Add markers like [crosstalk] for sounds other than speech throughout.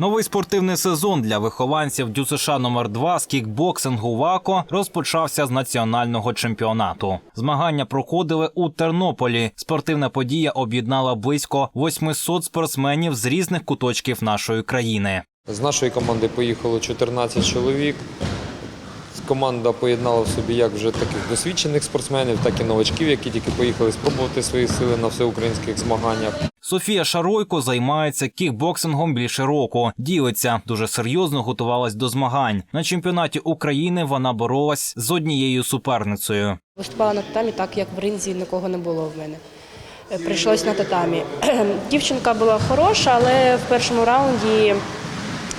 Новий спортивний сезон для вихованців ДЮСШ номер 2 з кікбоксингу ВАКО розпочався з національного чемпіонату. Змагання проходили у Тернополі. Спортивна подія об'єднала близько 800 спортсменів з різних куточків нашої країни. З нашої команди поїхало 14 чоловік. Команда поєднала в собі як вже таких досвідчених спортсменів, так і новачків, які тільки поїхали спробувати свої сили на всеукраїнських змаганнях. Софія Шаройко займається кікбоксингом більше року. Ділиться дуже серйозно готувалась до змагань. На чемпіонаті України вона боролась з однією суперницею. Виступала на татамі так, як в ринзі нікого не було в мене. Е, Прийшлось на татамі. [clears throat] Дівчинка була хороша, але в першому раунді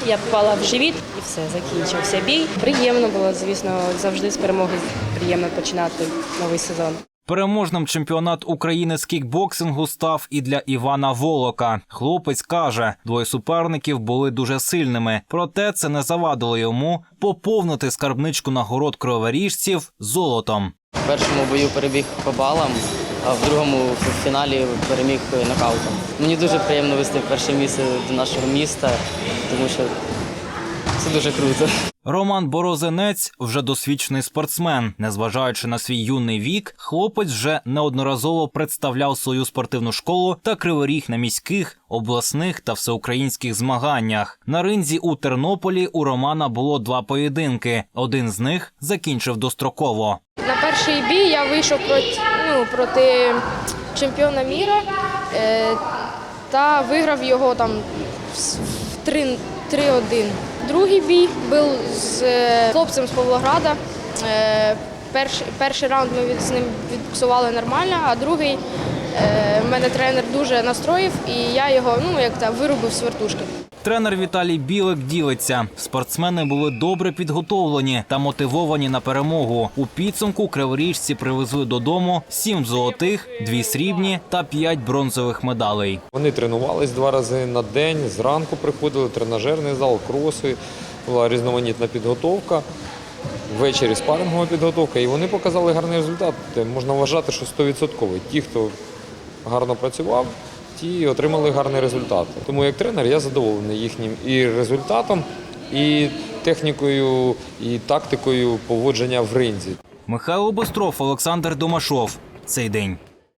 я попала в живіт і все, закінчився бій. Приємно було, звісно, завжди з перемоги приємно починати новий сезон. Переможним чемпіонат України з кікбоксингу став і для Івана Волока. Хлопець каже, двоє суперників були дуже сильними, проте це не завадило йому поповнити скарбничку нагород криворіжців золотом. В першому бою перебіг по балам, а в другому в фіналі переміг нокаутом. Мені дуже приємно вести перше місце до нашого міста, тому що це дуже круто. Роман Борозенець вже досвідчений спортсмен. Незважаючи на свій юний вік, хлопець вже неодноразово представляв свою спортивну школу та криворіг на міських, обласних та всеукраїнських змаганнях. На ринзі у Тернополі у Романа було два поєдинки. Один з них закінчив достроково. На перший бій я вийшов проти, ну, проти чемпіона міра е, та виграв його там в 3 3-1. Другий бій був з е, хлопцем з Павлограда. Е, перший, перший раунд ми з ним відбуксували нормально, а другий мене тренер дуже настроїв, і я його ну, як та, вирубив з вертушки. Тренер Віталій Білик ділиться. Спортсмени були добре підготовлені та мотивовані на перемогу. У підсумку криворіжці привезли додому сім золотих, дві срібні та п'ять бронзових медалей. Вони тренувались два рази на день, зранку приходили, тренажерний зал, кроси, була різноманітна підготовка. Ввечері спарингова підготовка, і вони показали гарний результат. Можна вважати, що 100%. Ті, хто гарно працював, ті отримали гарний результат. Тому як тренер я задоволений їхнім і результатом, і технікою, і тактикою поводження в ринзі. Михайло Бостров, Олександр Домашов. Цей день.